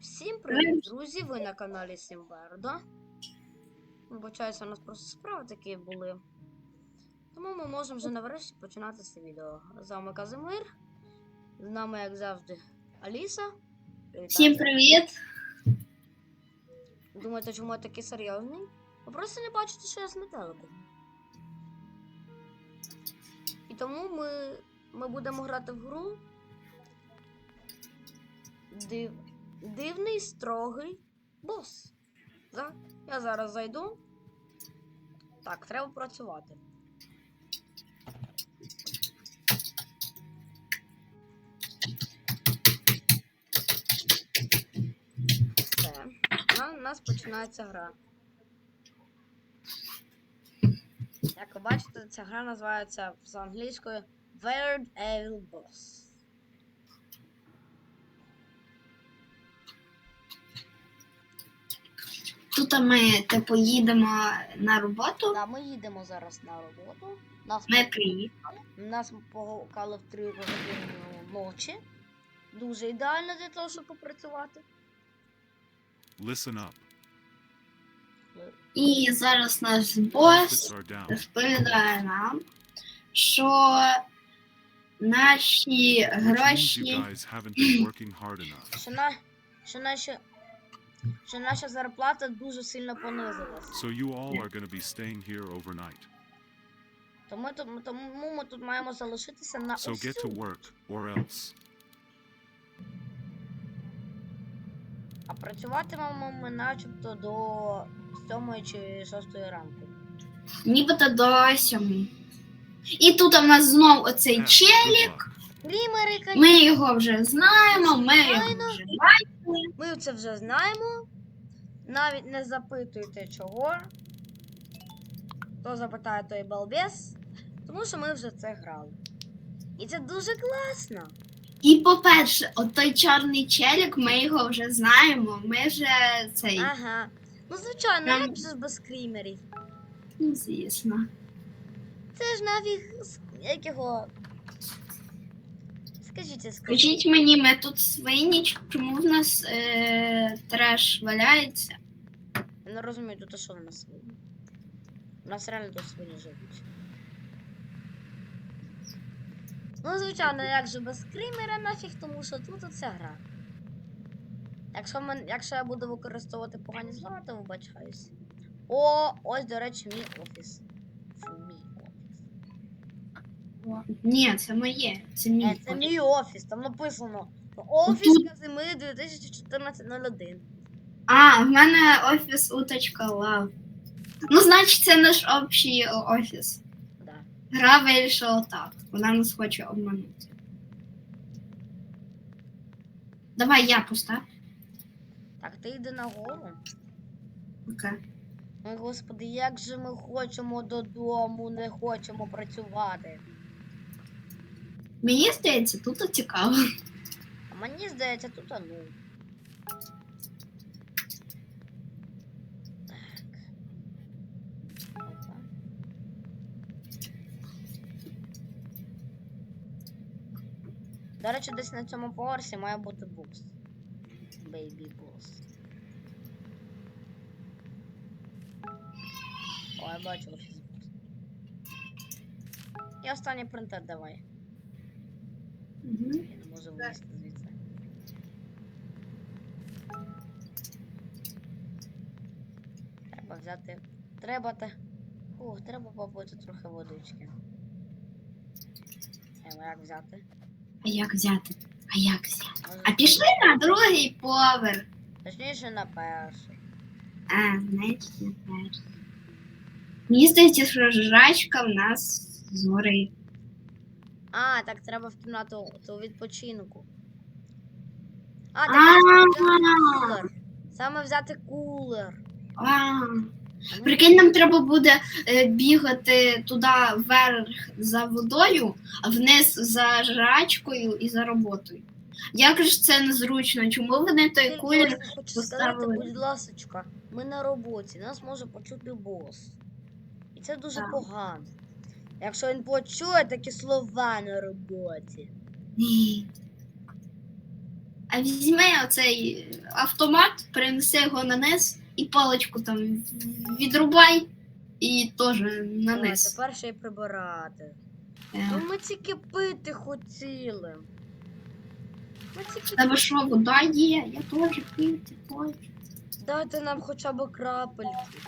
Всім привіт, друзі! Ви на каналі Сімбердо. Вибачаюся, у нас просто справи такі були. Тому ми можемо вже нарешті починати це відео. З вами Казимир. З нами, як завжди, Аліса. Привіт, Всім привіт! Думаєте, чому я такий серйозний? Ви просто не бачите, що я з метеликом. І тому ми, ми будемо грати в гру. Див... Дивний строгий бос. Да? Я зараз зайду. Так, треба працювати. Все. У нас починається гра. Як ви бачите, ця гра називається з англійською Weird Evil Boss. Тут ми типу їдемо на роботу. Да, ми їдемо зараз на роботу. Нас, Ми приїхали. нас погукали в 3 години ночі. Дуже ідеально для того, щоб попрацювати. Listen up. І зараз наш бос розповідає нам, що наші гроші. Що, на, що, наші, що наша зарплата дуже сильно понизилась. So you all are going to be staying here overnight. Тому, тому, тому ми тут маємо залишитися на So get to work, or else. А працюватимемо ми начебто до 7 чи 6 ранку. нібито до сьомої. І тут у нас знов оцей чел. good luck. Крімери, Ми його вже знаємо, ми його вже бачили. Ми це вже знаємо. Навіть не запитуйте чого. Хто запитає, той балбес. Тому що ми вже це грали. І це дуже класно. І по-перше, от той чорний челік, ми його вже знаємо. Ми вже цей, Ага. Ну, звичайно, Нам- як же ж без крімерів? ну, звісно. Це ж нафіг. Як його. Скажіть, скажіть. Скажіть мені, ми тут свині, чому в нас е, треш валяється? Я не розумію, тут що в нас свині. У нас реально тут свині живуть. Ну, звичайно, як же без скримера нафіг, тому що тут оця гра. Якщо, мен, якщо я буду використовувати погані слова, то вибачаюсь. О, ось, до речі, мій офіс. Ні, це моє. Це мій. Е, це мій офіс, там написано. Офіс Казимир 2014-01. А, в мене офіс уточка лав. Ну, значить, це наш общий офіс. Да. Гра вирішила так. Вона нас хоче обманути. Давай я постав. Так, ти йди нагору. Окей. Ой, господи, як же ми хочемо додому, не хочемо працювати. Мені здається, тут цікаво. А мені здається, тут а, ну. Так. Опа. До речі, десь на цьому поверсі має бути бус. Бейбі бус. О, я бачу офіс бус. І останній принтер давай. Угу. Я не можу вилізти звідси. Треба взяти. Треба те. Ух, треба попити трохи водички. Е, як взяти? А як взяти? А як взяти? А пішли на другий поверх. Точніше на перший. А, значить, не перший. Мені здається, що жрачка в нас згорить. А, так треба в кімнату ту відпочинку. А, так треба кулер. Саме взяти кулер. А, Прикинь, нам треба буде е, бігати туди вверх за водою, а вниз за жрачкою і за роботою. Як ж це незручно? Чому вони той Тільки кулер ось хочу сказати, поставили? будь ласочка, ми на роботі, нас може почути бос. І це дуже Так. погано. Якщо він почує такі слова на роботі. А візьми оцей автомат, перенеси його на низ і паличку там відрубай і теж на низ. тепер ще й прибирати. Е. Ну ми тільки пити хотіли. Ми тільки Тебе що, вода є? Я теж пити хочу. дайте нам хоча б крапельки.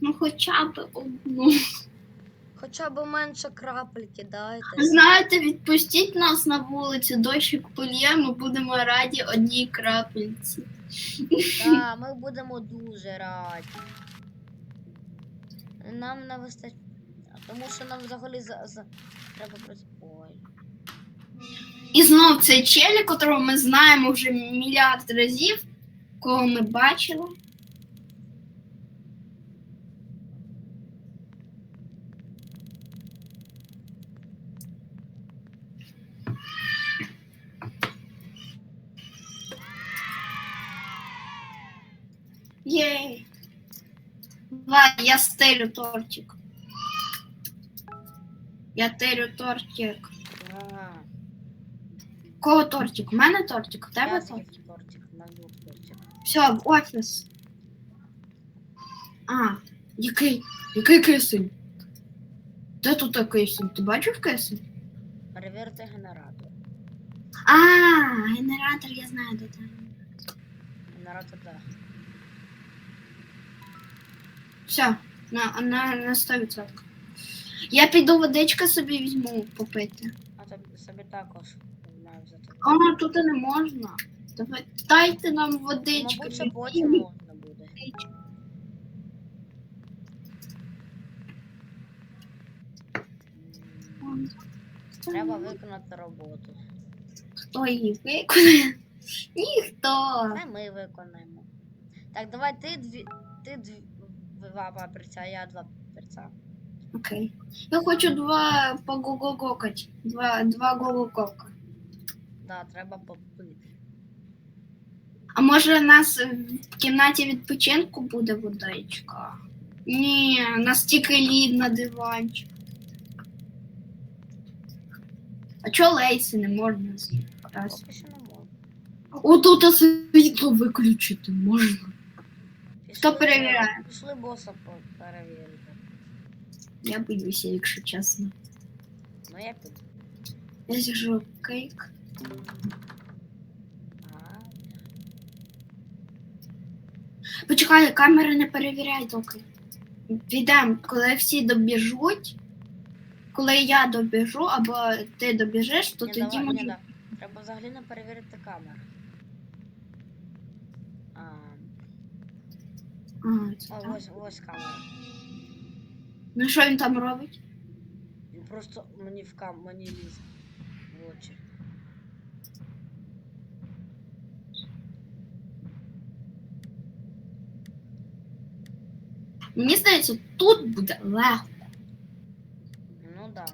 Ну хоча б одну. Хоча б менше крапельки дайте. Знаєте, відпустіть нас на вулицю, дощик полє, ми будемо раді одній крапельці. Так, ми будемо дуже раді. Нам не вистачить. Тому що нам взагалі за, за... треба просто. Ой. І знов цей челік, котрого ми знаємо вже мільярд разів, кого ми бачили. Єй. Давай, я стелю тортик. Я телю тортик. А, Кого тортик? У мене тортик, у тебе тортик. тортик, тортик. Все, в офіс. А, який? Який кисень? Де тут кисень? Ти бачив кисень? Перевірте генератор. А, генератор, я знаю, де там. Генератор, так. Все, на, на, на 100%. Я піду водичка собі візьму попити. А тобі собі також маю взяти. А, тут не можна. Давай, дайте нам водички. Мабуть, потім можна буде. Треба виконати роботу. Хто її виконає? Ніхто. Це ми виконаємо. Так, давай ти дві. Ти дві. Два папірця, я два папірця. Окей. Я хочу два погогокать. Два, два гогокока. Да, треба попити. А може у нас в кімнаті відпочинку буде водичка? Ні, у нас тільки лід на диванчик. А чого лейси не можна зібрати? Поки що не. Отут світло виключити можна. Пішли, перевіряє? Пішли боса по- перевірити. Я боюся, якщо чесно. Ну я піду. Я зіжу кейк. Почекай, камери не перевіряй доки. Підемо, коли всі добіжуть. Коли я добіжу, або ти добіжиш, то ні, тоді давай, ні, да. Треба взагалі не перевірити камери. А, А, це о, так. ось, ось камера. Ну що він там робить? Він просто мені в кам мені ліз в очі. Мені здається, тут буде легко. Ну да.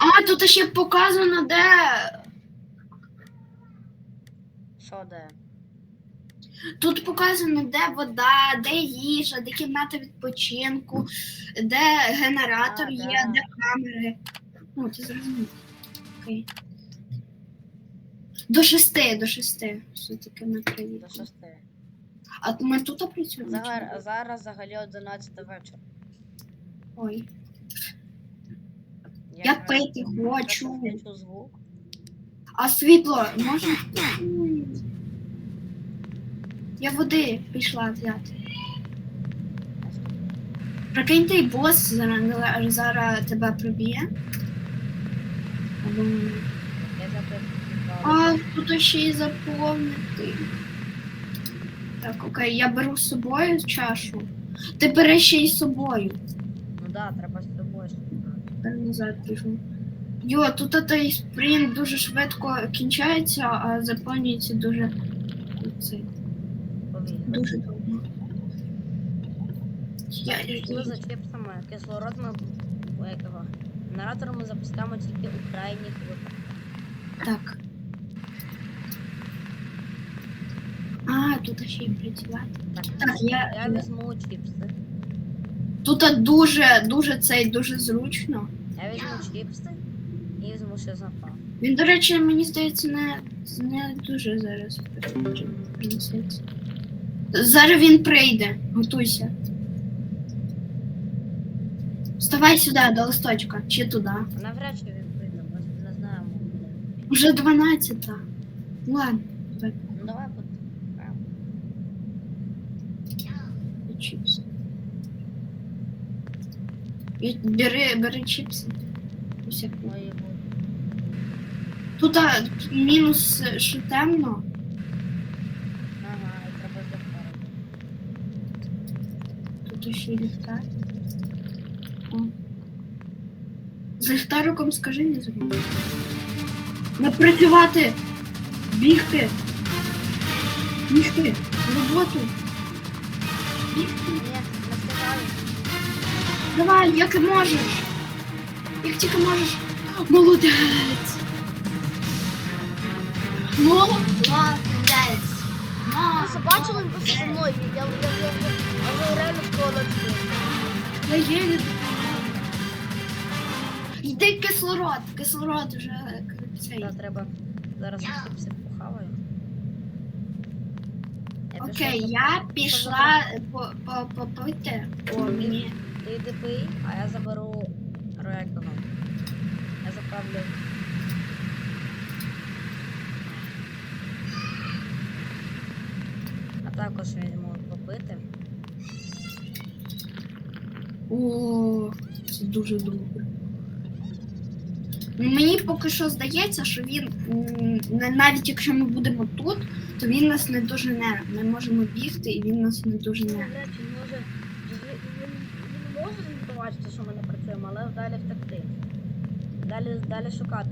А, тут ще показано, де. Що де? Тут показано, де вода, де їжа, де кімната відпочинку, де генератор А, є, да. де камери. Ну, ти зрозумів. Окей. До шести, до шести. Все-таки ми До шести. А ми тут працюємо? чи ні? Зараз, взагалі 11 вечора. Ой. Я пити хочу. включу звук. А світло можна? Я води пішла взяти. Прикинь, той бос зараз, зараз тебе приб'є. Або- А, тут ще й заповнити. Так, окей, я беру з собою чашу. Ти бери ще й з собою. Ну да, треба з тобою. ще назад біжу. Йо, тут той спринт дуже швидко кінчається, а заповнюється дуже. Цей, Повільно. дуже довго. Я, я, Пішли за чіпсами. Кислород ми о, якого? Генератор ми запускаємо тільки у крайніх випадках. Так. А, тут ще й працювати. Так, Так, я, я візьму чіпси. Тут дуже, дуже цей дуже зручно. Я візьму чіпси і візьму ще запал. Він, до речі, мені здається, не, не дуже зараз принесеться. Зараз він прийде, готуйся. Вставай сюди, до листочка, чи туди. Навряд чи він прийде, бо не знаємо. де. Уже 12. Ну ладно, давай Ну давай под. чіпси. І Бери, бери чіпси. Ось як. Ой. Тут а, мінус, е, що темно. Ага, і треба запалити. Тут ще й ліхтар. О. З ліхтариком скажи не забудь. Напрацювати! Бігти! Бігти! Роботу! Бігти! Ні, не встигаю. Давай, як можеш! Як тільки можеш! Молодець! Ви це бачили він просто зі мною? Я, я, я, я, я, я вже реально в туалеті. Я єлі. Йди кислород, кислород вже цей. Треба зараз чіпси похаваю. Окей, я пішла по, по, попити. О, Мені. Ти йди пий, а я заберу реактор. Я заправлю. Також візьму попити. О, це дуже добре. Мені поки що здається, що він навіть якщо ми будемо тут, то він нас не дожене. Ми можемо бігти і він нас не. Він, він, він може побачити, що ми не працюємо, але далі втекти. Далі, далі шукати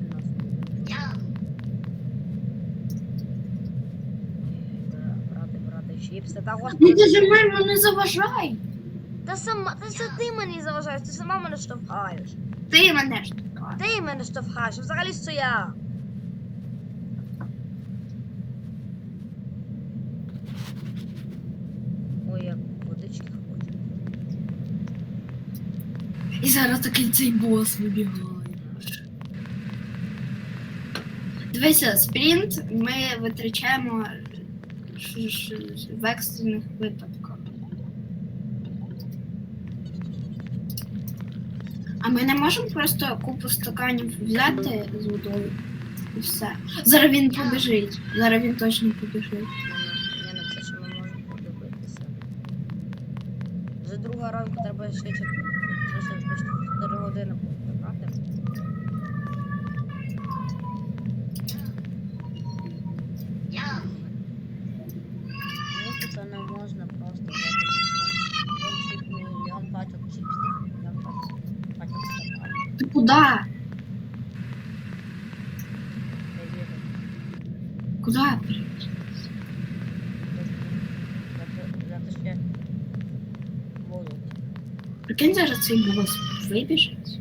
чіпси. Та Не господи. дожимай, ну не заважай. Та сама, та це ти мені заважаєш, ти сама мене штовхаєш. Ти мене штовхаєш. Ти мене штовхаєш, взагалі що я. Ой, як водички хочу. І зараз такий цей бос вибігає. Дивися, спринт ми витрачаємо в екстрених випадках. А ми не можемо просто купу стаканів взяти з водою і все. Зараз він побіжить. Зараз він точно побіжить. Я не все, що ми можемо подивитися. Вже друга ранку треба ще чотири, ще почти 4 години почекати. Мені це не можна просто взяти мільйон мільйон пачок чіпсів, мільйон пачок пачок стаканів. Ти куди? Я їду. Куди? Взяти- Взяти ще воду. Прикинь, зараз цей бос вибіжить.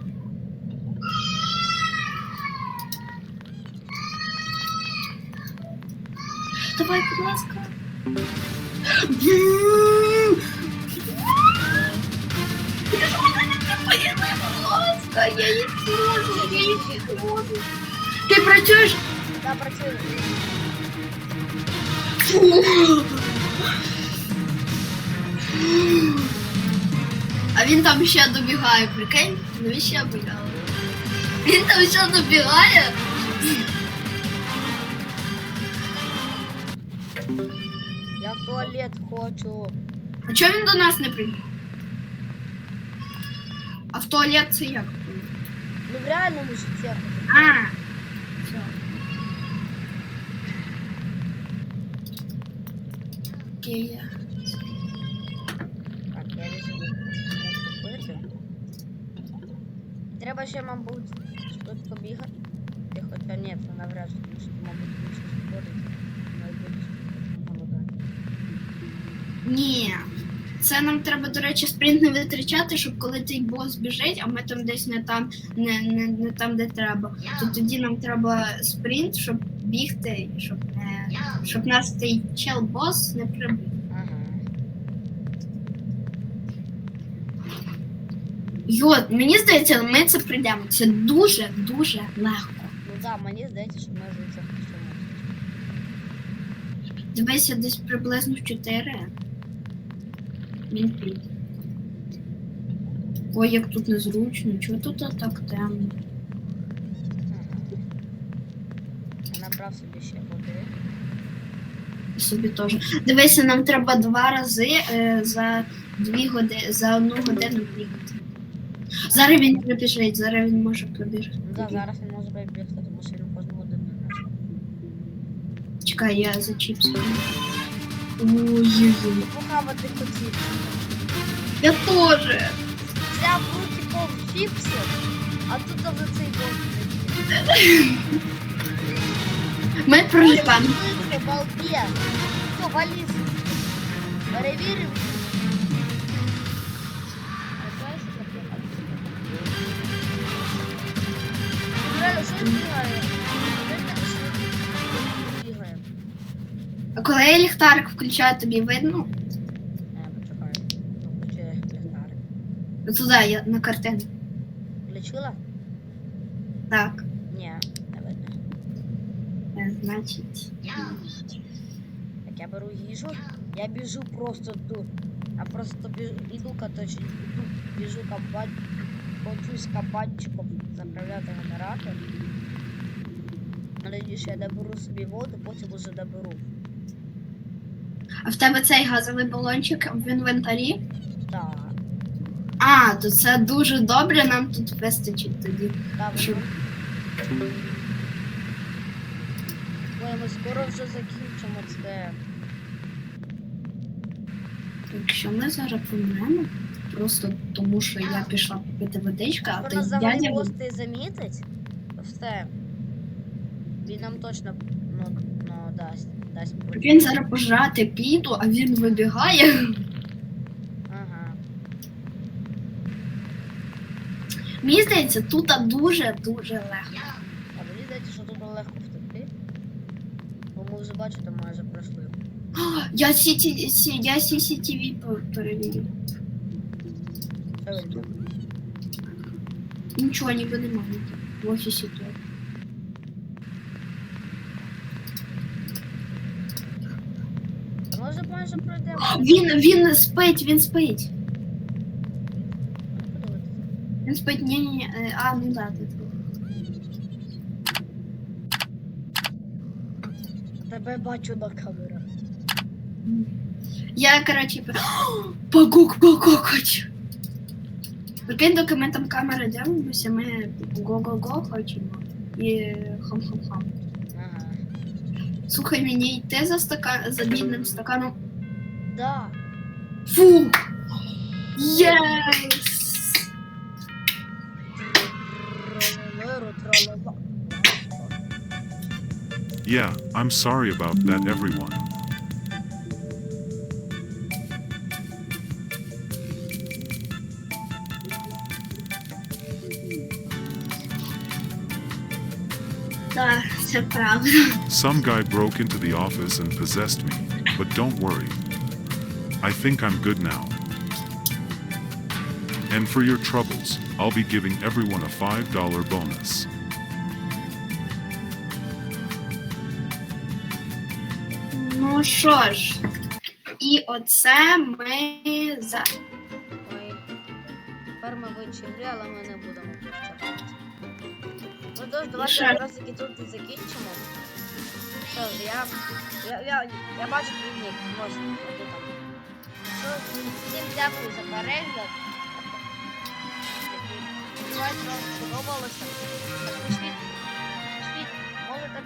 Давай, будь ласка. Я їх можу, я їх можу. Ти працюєш? Да, працює. А він там ще добігає, прикинь? Навіщо я бояла? Він там ще добігає. Я в туалет хочу. А чого він до нас не прийде? А в туалет це як? Ну в реальному житті. я хочу. А. Все. Окей, я. Так, я візьму купити. Треба ще, мабуть, швидко бігати. Ти Хоча ні, це навряд чи, тому що, мабуть, більше сходить. Найбільше голодати. Ні. Це нам треба, до речі, спринт не витрачати, щоб коли цей бос біжить, а ми там десь не там, не, не, не там, де треба, то тоді нам треба спринт, щоб бігти, щоб не щоб нас цей чел бос не прибив. Ага. Йо, мені здається, ми це прийдемо. Це дуже дуже легко. Ну так, да, мені здається, що ми вже це хочемо. Дивися десь приблизно в 4. Піде. Ой, як тут незручно, чого тут так темно? Набрав собі ще води. Собі теж. Дивися, нам треба два рази е, за дві години, за одну годину бігати. Зараз він прибіжить, зараз він може прибіжати. Ну так, зараз він може бігти, тому що він кожну годину Чекай, я за чіпсом. Ой-ой-ой. Похавати хотів. Я теж. Взяв в руки пов чіпси, а тут за цей бок. Ми. Швидко, балбє. Все, валіз. Перевірив. Що він А коли я ліхтарик включаю, тобі видно? Е, почекай. Включи ліхтарик. Туди, я на картину. Включила? Так, Ні, не видно. е, значить. Так я беру їжу, я біжу просто до. Я просто біжу, іду каточі, іду, біжу кабать, хочусь кабанчиком заправляти генератор. Надіюсь, я доберу собі воду, потім уже доберу. А в тебе цей газовий балончик в інвентарі? Так, А, то це дуже добре, нам тут вистачить тоді. Що? Ой, ми скоро вже закінчимо це. Якщо ми зараз помремо, просто тому що я пішла попити водичка, а Вона той взагалі дядя. просто і замітить. Все. Він нам точно ну, ну, дасть. дасть Він зараз пожрати піду, а він вибігає. Ага. Мені здається, тут дуже дуже легко. А мені здається, що тут легко втекти. Бо ми вже бачите, майже пройшли. Я CCTV, сі- я CCTV перевірю. Що він там? Нічого ніби немає в офісі тут. Та Ми вже майже пройдемо. Він він спить, він спить. Подивитися. Він спить, ні, ні, ні. А, ну да, тут. Тебе бачу на камерах. Я, коротше, пер- О, пагук, пагукать. Прикинь, доки ми там камери дивимося, ми го-го-го хочемо. І хам-хам-хам. Ага. Слухай, мені йти за стакан за бідним стаканом. Да. Фу! Єс! Трололеру, тролола. Yeah, I'm sorry about that, everyone. Так, це правда. Some guy broke into the office and possessed me, but don't worry. I think I'm good now. And for your troubles, I'll be giving everyone a $5 bonus. Ну що ж, і оце ми за. Ой. Тепер ми в іншій грі, але ми не будемо прощатися. Ну тож, давайте якраз таки тут і закінчимо. Що ж, я, я, я, я бачу твій ось отут там. Всім дякую за перегляд. Сподіваюсь, вам сподобалося. Пишіть, пишіть, можете,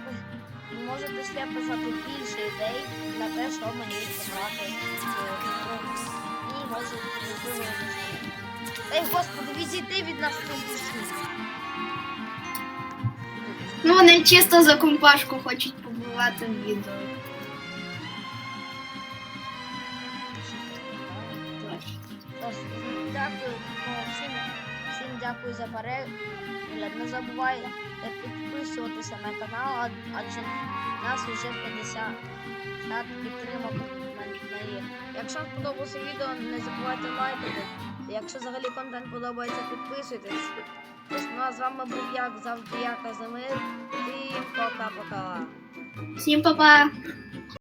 можете ще писати більше ідей на те, що мені зібрати і може можливо. Ей, господи, відійди від нас цим чисто за компашку хочуть побувати в відео. Дякую ну, всім, всім дякую за перегляд. Не забувайте підписуватися на канал, адже нас вже 50 підтримок. Якщо сподобалося відео, не забувайте лайкати. Якщо взагалі контент подобається, підписуйтесь. Ну а з вами був як завжди я Казимир. Всім пока-пока. Всім па-па!